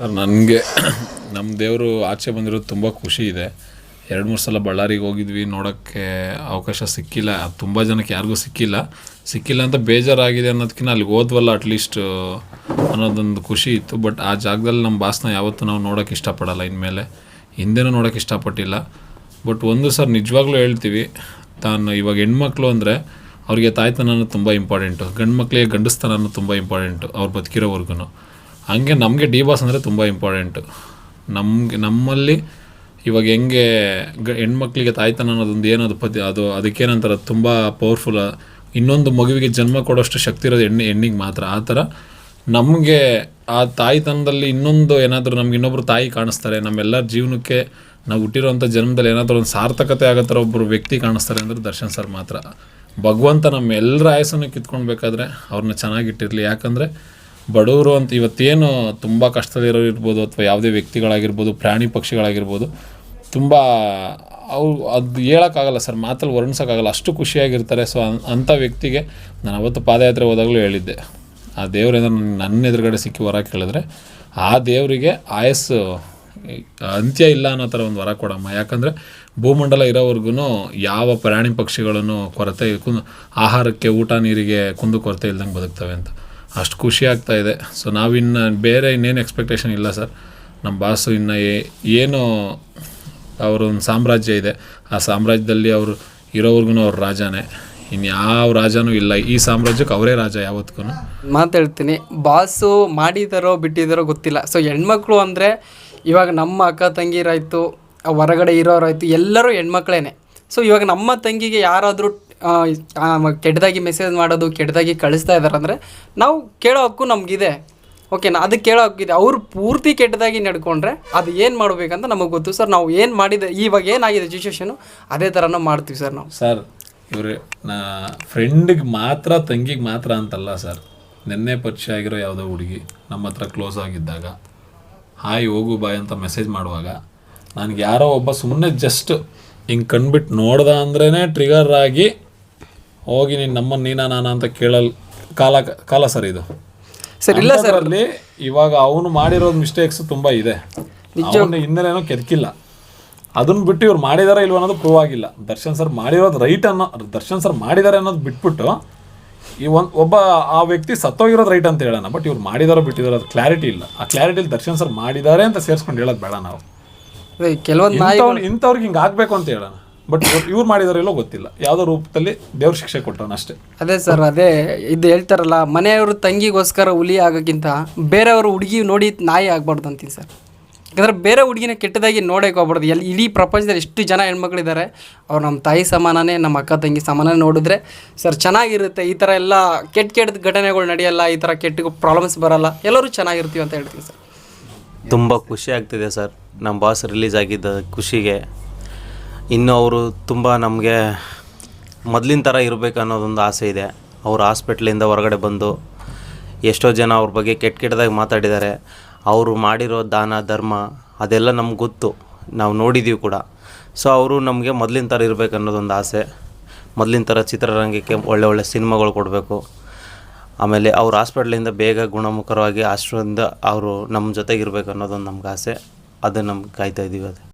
Sir, ನನಗೆ ನಮ್ಮ ದೇವರು ಆಚೆ ಬಂದಿರೋದು ತುಂಬ ಖುಷಿ ಇದೆ. ಎರಡು ಮೂರು ಸಲ ಬಳ್ಳಾರಿಗೆ ಹೋಗಿದ್ವಿ, ನೋಡೋಕ್ಕೆ ಅವಕಾಶ ಸಿಕ್ಕಿಲ್ಲ. ತುಂಬ ಜನಕ್ಕೆ ಯಾರಿಗೂ ಸಿಕ್ಕಿಲ್ಲ. ಸಿಕ್ಕಿಲ್ಲ ಅಂತ ಬೇಜಾರಾಗಿದೆ ಅನ್ನೋದಕ್ಕಿಂತ ಅಲ್ಲಿ ಹೋದ್ವಲ್ಲ ಅಟ್ಲೀಸ್ಟ್ ಅನ್ನೋದೊಂದು ಖುಷಿ ಇತ್ತು. ಬಟ್ ಆ ಜಾಗದಲ್ಲಿ ನಮ್ಮ ಬಾಸ್ನ ಯಾವತ್ತೂ ನಾವು ನೋಡೋಕ್ಕೆ ಇಷ್ಟಪಡಲ್ಲ ಇನ್ಮೇಲೆ. ಹಿಂದೆನೂ ನೋಡೋಕ್ಕೆ ಇಷ್ಟಪಟ್ಟಿಲ್ಲ. ಬಟ್ ಒಂದು ಸರ್, ನಿಜವಾಗ್ಲೂ ಹೇಳ್ತೀವಿ, ತಾನು ಇವಾಗ ಹೆಣ್ಮಕ್ಳು ಅಂದರೆ ಅವ್ರಿಗೆ ತಾಯ್ತನ ತುಂಬ ಇಂಪಾರ್ಟೆಂಟು ಗಂಡು ಮಕ್ಕಳಿಗೆ ಗಂಡಸ್ತನ ತುಂಬ ಇಂಪಾರ್ಟೆಂಟು ಅವ್ರು ಬದುಕಿರೋವರೆಗೂ ಹಂಗೆ ನಮಗೆ ಡಿ ಬಾಸ್ ಅಂದರೆ ತುಂಬ ಇಂಪಾರ್ಟೆಂಟು ನಮಗೆ, ನಮ್ಮಲ್ಲಿ ಇವಾಗ ಹೆಂಗೆ ಗ, ಹೆಣ್ಮಕ್ಳಿಗೆ ತಾಯ್ತನ ಅನ್ನೋದೊಂದು ಏನದು ಪದ್ಯ ಅದು ಅದಕ್ಕೇನಂತಾರೆ ತುಂಬ ಪವರ್ಫುಲ್ ಇನ್ನೊಂದು ಮಗುವಿಗೆ ಜನ್ಮ ಕೊಡೋಷ್ಟು ಶಕ್ತಿ ಇರೋದು ಹೆಣ್ಣು, ಹೆಣ್ಣಿಗೆ ಮಾತ್ರ. ಆ ಥರ ನಮಗೆ ಆ ತಾಯ್ತನದಲ್ಲಿ ಇನ್ನೊಂದು ಏನಾದರೂ ನಮ್ಗೆ ಇನ್ನೊಬ್ರು ತಾಯಿ ಕಾಣಿಸ್ತಾರೆ. ನಮ್ಮೆಲ್ಲರ ಜೀವನಕ್ಕೆ ನಾವು ಹುಟ್ಟಿರೋಂಥ ಜನ್ಮದಲ್ಲಿ ಏನಾದರೂ ಒಂದು ಸಾರ್ಥಕತೆ ಆಗೋ ಒಬ್ಬರು ವ್ಯಕ್ತಿ ಕಾಣಿಸ್ತಾರೆ ಅಂದರೆ ದರ್ಶನ್ ಸರ್ ಮಾತ್ರ. ಭಗವಂತ ನಮ್ಮ ಎಲ್ಲರ ಆಯಸ್ಸನ್ನು ಕಿತ್ಕೊಳ್ಬೇಕಾದ್ರೆ ಅವ್ರನ್ನ ಚೆನ್ನಾಗಿಟ್ಟಿರಲಿ. ಯಾಕಂದರೆ ಬಡವರು ಅಂತ ಇವತ್ತೇನು ತುಂಬ ಕಷ್ಟದಲ್ಲಿರೋರು ಇರ್ಬೋದು ಅಥವಾ ಯಾವುದೇ ವ್ಯಕ್ತಿಗಳಾಗಿರ್ಬೋದು, ಪ್ರಾಣಿ ಪಕ್ಷಿಗಳಾಗಿರ್ಬೋದು, ತುಂಬ ಅವು ಅದು ಹೇಳೋಕ್ಕಾಗಲ್ಲ ಸರ್, ಮಾತಲ್ಲಿ ವರ್ಣಿಸೋಕ್ಕಾಗಲ್ಲ. ಅಷ್ಟು ಖುಷಿಯಾಗಿರ್ತಾರೆ. ಸೊ ಅಂಥ ವ್ಯಕ್ತಿಗೆ ನಾನು ಅವತ್ತು ಪಾದಯಾತ್ರೆ ಹೋದಾಗಲೂ ಹೇಳಿದ್ದೆ. ಆ ದೇವರಿಂದ ನನ್ನ ಎದುರುಗಡೆ ಸಿಕ್ಕಿ ವರ ಕೇಳಿದ್ರೆ, ಆ ದೇವರಿಗೆ ಆಯಸ್ಸು ಅಂತ್ಯ ಇಲ್ಲ ಅನ್ನೋ ಥರ ಒಂದು ವರ ಕೊಡಮ್ಮ. ಯಾಕಂದರೆ ಭೂಮಂಡಲ ಇರೋವರೆಗೂ ಯಾವ ಪ್ರಾಣಿ ಪಕ್ಷಿಗಳನ್ನು ಕೊರತೆ ಆಹಾರಕ್ಕೆ ಊಟ ನೀರಿಗೆ ಕುಂದು ಕೊರತೆ ಇಲ್ದಂಗೆ ಬದುಕ್ತವೆ ಅಂತ. ಅಷ್ಟು ಖುಷಿ ಆಗ್ತಾ ಇದೆ. ಸೊ ನಾವಿನ್ನು ಬೇರೆ ಇನ್ನೇನು ಎಕ್ಸ್ಪೆಕ್ಟೇಷನ್ ಇಲ್ಲ ಸರ್. ನಮ್ಮ ಬಾಸು ಇನ್ನು ಏನು ಅವರ ಒಂದು ಸಾಮ್ರಾಜ್ಯ ಇದೆ. ಆ ಸಾಮ್ರಾಜ್ಯದಲ್ಲಿ ಅವರು ಇರೋವ್ರಿಗೂ ಅವ್ರ ರಾಜನೇ. ಇನ್ಯಾವ ಯಾವ ರಾಜನೂ ಇಲ್ಲ. ಈ ಸಾಮ್ರಾಜ್ಯಕ್ಕೆ ಅವರೇ ರಾಜ ಯಾವತ್ತಿಗೂ ಮಾತಾಡ್ತೀನಿ ಬಾಸು ಮಾಡಿದಾರೋ ಬಿಟ್ಟಿದಾರೋ ಗೊತ್ತಿಲ್ಲ. ಸೊ ಹೆಣ್ಮಕ್ಳು ಅಂದರೆ ಇವಾಗ ನಮ್ಮ ಅಕ್ಕ ತಂಗಿರಾಯ್ತು ಹೊರಗಡೆ ಇರೋರಾಯ್ತು, ಎಲ್ಲರೂ ಹೆಣ್ಮಕ್ಳೇ ಸೊ ಇವಾಗ ನಮ್ಮ ತಂಗಿಗೆ ಯಾರಾದರೂ ಕೆಟ್ಟದಾಗಿ ಮೆಸೇಜ್ ಮಾಡೋದು, ಕೆಟ್ಟದಾಗಿ ಕಳಿಸ್ತಾ ಇದ್ದಾರೆ ಅಂದರೆ ನಾವು ಕೇಳೋ ಹಕ್ಕು ನಮಗಿದೆ. ಓಕೆನಾ ಅದು ಕೇಳೋ ಹಕ್ಕಿದೆ ಅವ್ರು ಪೂರ್ತಿ ಕೆಟ್ಟದಾಗಿ ನಡ್ಕೊಂಡ್ರೆ ಅದು ಏನು ಮಾಡಬೇಕಂತ ನಮಗೆ ಗೊತ್ತು. ಸರ್ ನಾವು ಏನು ಮಾಡಿದೆ, ಇವಾಗ ಏನಾಗಿದೆ ಸಿಚುವೇಶನು ಅದೇ ಥರನೂ ಮಾಡ್ತೀವಿ ಸರ್ ನಾವು. ಸರ್ ಇವರು, ನಾ ಫ್ರೆಂಡಿಗೆ ಮಾತ್ರ, ತಂಗಿಗೆ ಮಾತ್ರ ಅಂತಲ್ಲ ಸರ್ ನಿನ್ನೆ ಪರಿಚಯ ಆಗಿರೋ ಯಾವುದೋ ಹುಡುಗಿ ನಮ್ಮ ಹತ್ರ ಕ್ಲೋಸ್ ಆಗಿದ್ದಾಗ, ಹಾಯ್, ಹೋಗು ಬಾಯ್ ಅಂತ ಮೆಸೇಜ್ ಮಾಡುವಾಗ, ನನಗೆ ಯಾರೋ ಒಬ್ಬ ಸುಮ್ಮನೆ ಜಸ್ಟ್ ಹಿಂಗೆ ಕಣ್ಬಿಟ್ಟು ನೋಡ್ದ ಅಂದ್ರೇ ಟ್ರಿಗರ್ ಆಗಿ ಹೋಗಿ ನೀನು ನಮ್ಮನ್ನು ನೀನಾ ನಾನ ಅಂತ ಕೇಳಲ್ ಕಾಲ ಕಾಲ ಸರ್ ಇದು. ಸರ್ ಇಲ್ಲ ಸರ್. ಅಲ್ಲಿ ಇವಾಗ ಅವನು ಮಾಡಿರೋದು ಮಿಸ್ಟೇಕ್ಸ್ ತುಂಬ ಇದೆ. ಅವನ ಹಿನ್ನೆಲೆನೂ ಕೆದಕಿಲ್ಲ. ಅದನ್ನ ಬಿಟ್ಟು ಇವ್ರು ಮಾಡಿದಾರ ಇಲ್ವ ಅನ್ನೋದು ಪ್ರೂವ್ ಆಗಿಲ್ಲ. ದರ್ಶನ್ ಸರ್ ಮಾಡಿರೋದು ರೈಟ್ ಅನ್ನೋ ದರ್ಶನ್ ಸರ್ ಮಾಡಿದಾರೆ ಅನ್ನೋದು ಬಿಟ್ಬಿಟ್ಟು ಈ ಒಂದ್ ಒಬ್ಬ ಆ ವ್ಯಕ್ತಿ ಸತ್ತೋಗಿರೋದು ರೈಟ್ ಅಂತ ಹೇಳೋಣ. ಬಟ್ ಇವ್ರು ಮಾಡಿದಾರೋ ಬಿಟ್ಟಿದಾರೋ ಅದು ಕ್ಲಾರಿಟಿ ಇಲ್ಲ. ಆ ಕ್ಲಾರಿಟಿಲಿ ದರ್ಶನ್ ಸರ್ ಮಾಡಿದಾರೆ ಅಂತ ಸೇರಿಸ್ಕೊಂಡು ಹೇಳೋದು ಬೇಡ ನಾವು. ಕೆಲವೊಂದು ಇಂಥವ್ರಿಗೆ ಹಿಂಗೆ ಆಗಬೇಕು ಅಂತ ಹೇಳೋಣ. ಬಟ್ ಇವ್ರು ಮಾಡಿದಾರೆಲ್ಲೋ ಗೊತ್ತಿಲ್ಲ. ಯಾವುದೋ ರೂಪದಲ್ಲಿ ದೇವ್ರ ಶಿಕ್ಷೆ ಕೊಟ್ಟಾನ ಅಷ್ಟೇ. ಅದೇ ಸರ್ ಅದೇ ಇದು ಹೇಳ್ತಾರಲ್ಲ ಮನೆಯವರು ತಂಗಿಗೋಸ್ಕರ ಹುಲಿ ಆಗೋಕ್ಕಿಂತ ಬೇರೆಯವರು ಹುಡುಗಿ ನೋಡಿ ನಾಯಿ ಆಗ್ಬಾರ್ದು ಅಂತೀನಿ ಸರ್ ಯಾಕಂದ್ರೆ ಬೇರೆ ಹುಡುಗಿನ ಕೆಟ್ಟದಾಗಿ ನೋಡೋಕೆ ಹೋಗ್ಬಾರ್ದು. ಎಲ್ಲಿ ಇಡೀ ಪ್ರಪಂಚದಲ್ಲಿ ಎಷ್ಟು ಜನ ಹೆಣ್ಮಕ್ಳಿದ್ದಾರೆ ಅವ್ರು ನಮ್ಮ ತಾಯಿ ಸಮಾನನೇ ನಮ್ಮ ಅಕ್ಕ ತಂಗಿ ಸಮಾನ ನೋಡಿದ್ರೆ ಸರ್ ಚೆನ್ನಾಗಿರುತ್ತೆ. ಈ ಥರ ಎಲ್ಲ ಕೆಟ್ಟ ಕೆಟ್ಟ ಘಟನೆಗಳು ನಡೆಯಲ್ಲ ಈ ಥರ ಕೆಟ್ಟ ಪ್ರಾಬ್ಲಮ್ಸ್ ಬರಲ್ಲ. ಎಲ್ಲರೂ ಚೆನ್ನಾಗಿರ್ತೀವಿ ಅಂತ ಹೇಳ್ತೀನಿ ಸರ್ ತುಂಬ ಖುಷಿ ಆಗ್ತಿದೆ ಸರ್ ನಮ್ಮ ಬಾಸ್ ರಿಲೀಸ್ ಆಗಿದ್ದ ಖುಷಿಗೆ. ಇನ್ನು ಅವರು ತುಂಬ ನಮಗೆ ಮೊದಲಿನ ಥರ ಇರಬೇಕು ಅನ್ನೋದೊಂದು ಆಸೆ ಇದೆ. ಅವರು ಹಾಸ್ಪಿಟ್ಲಿಂದ ಹೊರಗಡೆ ಬಂದು ಎಷ್ಟೋ ಜನ ಅವ್ರ ಬಗ್ಗೆ ಕೆಟ್ಟ ಕೆಟ್ಟದಾಗಿ ಮಾತಾಡಿದ್ದಾರೆ ಅವರು ಮಾಡಿರೋ ದಾನ, ಧರ್ಮ ಅದೆಲ್ಲ ನಮ್ಗೆ ಗೊತ್ತು. ನಾವು ನೋಡಿದ್ದೀವಿ ಕೂಡ. ಸೊ ಅವರು ನಮಗೆ ಮೊದಲಿನ ಥರ ಇರಬೇಕು ಅನ್ನೋದೊಂದು ಆಸೆ. ಮೊದಲಿನ ಥರ ಚಿತ್ರರಂಗಕ್ಕೆ ಒಳ್ಳೆ ಒಳ್ಳೆ ಸಿನಿಮಾಗಳು ಕೊಡಬೇಕು. ಆಮೇಲೆ ಅವ್ರ ಹಾಸ್ಪಿಟ್ಲಿಂದ ಬೇಗ ಗುಣಮುಖರವಾಗಿ ಅಷ್ಟರಿಂದ ಅವರು ನಮ್ಮ ಜೊತೆಗಿರ್ಬೇಕು ಅನ್ನೋದೊಂದು ನಮ್ಗೆ ಆಸೆ. ಅದು ನಮ್ಗೆ ಕಾಯ್ತಾ ಇದ್ದೀವಿ ಅದು.